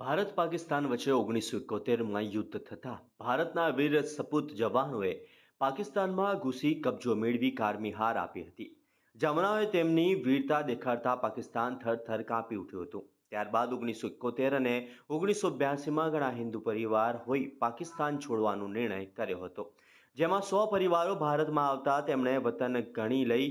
ભારત પાકિસ્તાન વચ્ચે ઓગણીસો એકોતેરમાં યુદ્ધ થતાં ભારતના વીર સપૂત જવાનોએ પાકિસ્તાનમાં ઘૂસી કબજો મેળવી કારમી હાર આપી હતી. જવાનોએ તેમની વીરતા દેખાડતા પાકિસ્તાન થરથર કાંપી ઉઠ્યું હતું. ત્યારબાદ ઓગણીસો એકોતેર અને ઓગણીસો બ્યાસીમાં ઘણા હિન્દુ પરિવાર હોઈ પાકિસ્તાન છોડવાનો નિર્ણય કર્યો હતો. જેમાં સો પરિવારો ભારતમાં આવતા તેમણે વતન ગણી લઈ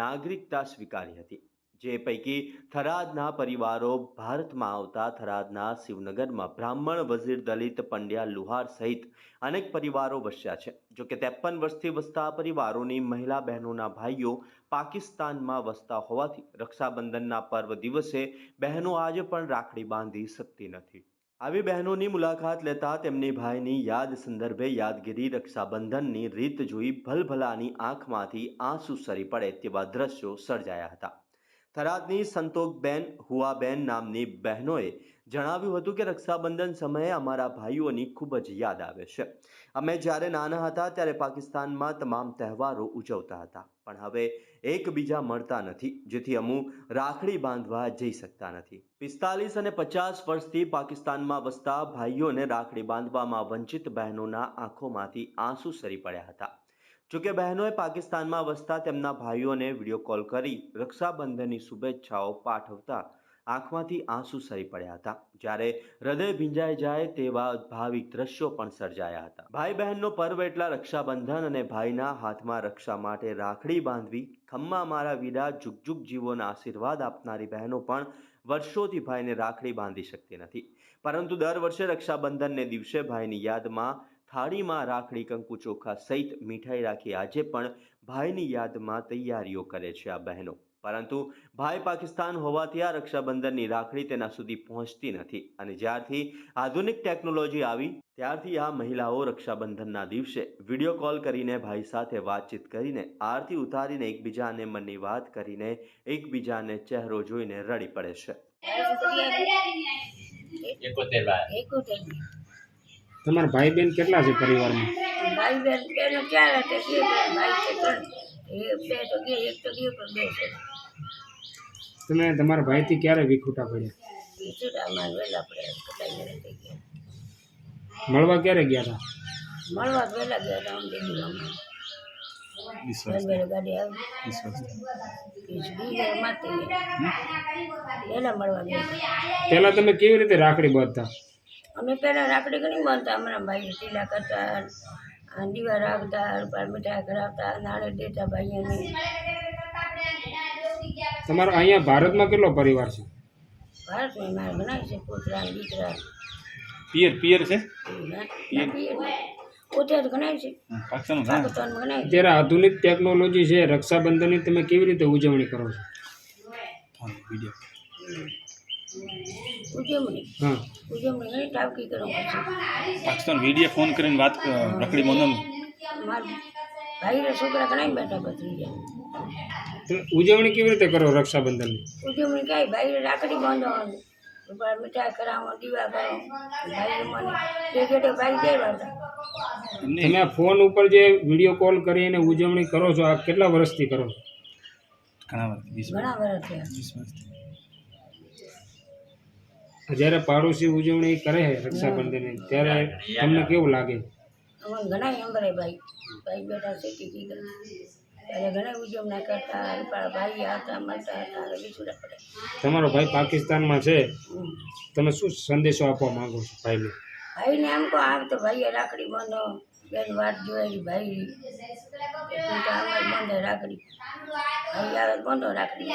નાગરિકતા સ્વીકારી હતી. જે પૈકી થરાદના પરિવારો ભારતમાં આવતા થરાદના શિવનગરમાં બ્રાહ્મણ વઝીર દલિત પંડ્યા લુહાર સહિત અનેક પરિવારો વસ્યા છે. જોકે ત્રેપન વર્ષથી વસતા પરિવારોની મહિલા બહેનોના ભાઈઓ પાકિસ્તાનમાં વસતા હોવાથી રક્ષાબંધનના પર્વ દિવસે બહેનો આજે પણ રાખડી બાંધી શકતી નથી. આવી બહેનોની મુલાકાત લેતા તેમની ભાઈની યાદ સંદર્ભે યાદગીરી રક્ષાબંધનની રીત જોઈ ભલભલાની આંખમાંથી આંસુ સરી પડે તેવા દ્રશ્યો સર્જાયા હતા. થરાદની સંતોકબેન હુઆબેન નામની બહેનોએ જણાવ્યું હતું કે રક્ષાબંધન સમયે અમારા ભાઈઓની ખૂબ જ યાદ આવે છે. અમે જ્યારે નાના હતા ત્યારે પાકિસ્તાનમાં તમામ તહેવારો ઉજવતા હતા. પણ હવે એકબીજા મળતા નથી, જેથી અમુ રાખડી બાંધવા જઈ શકતા નથી. પિસ્તાલીસ અને પચાસ વર્ષથી પાકિસ્તાનમાં વસતા ભાઈઓને રાખડી બાંધવામાં વંચિત બહેનોના આંખોમાંથી આંસુ સરી પડ્યા હતા. જોકે બહેનોએ પાકિસ્તાનમાં વસતા તેમના ભાઈઓને વીડિયો કોલ કરી રક્ષાબંધનની શુભેચ્છાઓ પાઠવતા આંખમાંથી આંસુ સરી પડ્યા હતા. જ્યારે હૃદય ભીંજાઈ જાય તેવા ભાવિક દ્રશ્યો પણ સર્જાયા હતા. ભાઈ બહેનનો પર્વ એટલા રક્ષાબંધન અને ભાઈના હાથમાં રક્ષા માટે રાખડી બાંધવી, ખમ્મા મારા વીરા જુગ જુગ જીવોના આશીર્વાદ આપનારી બહેનો પણ વર્ષોથી ભાઈને રાખડી બાંધી શકતી નથી. પરંતુ દર વર્ષે રક્ષાબંધનને દિવસે ભાઈની યાદમાં થાળીમાં રાખડી કંકુ ચોખા સહિત મીઠાઈ રાખી આજે પણ ભાઈની યાદમાં તૈયારીઓ કરે છે આ બહેનો. પરંતુ ભાઈ પાકિસ્તાન હોવાથી આ રક્ષાબંધનની રાખડી તેના સુધી પહોંચતી નથી અને જ્યારથી આધુનિક ટેકનોલોજી આવી ત્યારથી આ મહિલાઓ રક્ષાબંધનના દિવસે વીડિયો કોલ કરીને ભાઈ સાથે વાતચીત કરીને આરતી ઉતારીને એકબીજાને મનની વાત કરીને એકબીજાને ચહેરો જોઈને રડી પડે છે. એકોતેર વાર. એકોતેર તમારા ભાઈ બહેન કેટલા છે પરિવારમાં? ભાઈ ચાર હતા બે ભાઈ છે ત્રણ. બે તો બે એક તો બે પણ બે છે. તમે તમારા ભાઈથી ક્યારે વિખૂટા પડ્યા? છૂટામાં વહેલા પડ્યા મળવા ક્યારે ગયા હતા મળવા જ ગયા હતા આમ દીદી અમે બે ગાડી આવી. વીસ વીસ મારતી ગયા વહેલા મળવા પહેલાં તમે કેવી રીતે રાખડી બાંધતા? અમે પહેલાં રાખડી ઘણી બાંધતા અમારા ભાઈ ટીલા કરતા દીવા રાખતા રૂપાર મીઠાઈ કરાવતા નાળે દેતા ભાઈઓને. તમારો અહીંયા ભારતમાં કેટલો પરિવાર છે? ભારતમાં મારે બનાવી છે પુત્રા દીકરા. પિયર પિયર છે? પોતે જ ગણાય છે. પાકિસ્તાન પાકિસ્તાનમાં છે અત્યારે આધુનિક ટેકનોલોજી છે રક્ષાબંધનની તમે કેવી રીતે ઉજવણી કરો છો? ઉજવણી. હા ઉજવણી ઘણી ટાવકી પાકિસ્તાન વીડિયો ફોન કરીને વાત રખડી બંધન ભાઈ છોકરા ઘણા બેઠા જાય. તમે ઉજવણી કેવી રીતે કરો રક્ષાબંધનની? ઉજવણી કાંઈ ભાઈ રાખડી બાંધવાની મીઠાઈ કરાવો દીવા કરો ભાઈ મને જે ગેટે ભાઈ જાય તમે ફોન ઉપર જે વીડિયો કોલ કરીને ઉજવણી કરો છો આ કેટલા વર્ષથી કરો છો? ઘણા વર્ષ ઘણા વર્ષ જ્યારે પાડોશી ઉજવણી કરે છે રક્ષાબંધનની ત્યારે તમને કેવું લાગે? ઘણા અંબરે ભાઈ. ભાઈ બેઠા છે ટીકી ત્યારે ઘણા ઉજવણા કરતા ભાઈ હતા મળતા હતા બીજું પડે. તમારો ભાઈ પાકિસ્તાનમાં છે. તમે શું સંદેશો આપવા માંગો છો ભાઈને? ભાઈને એમ કહો આવ તો ભાઈએ રાખડી બાંધો. બેન વાત જોઈ ભાઈ બાંધે રાખડી. ભાઈ આવે બંધો રાખડી.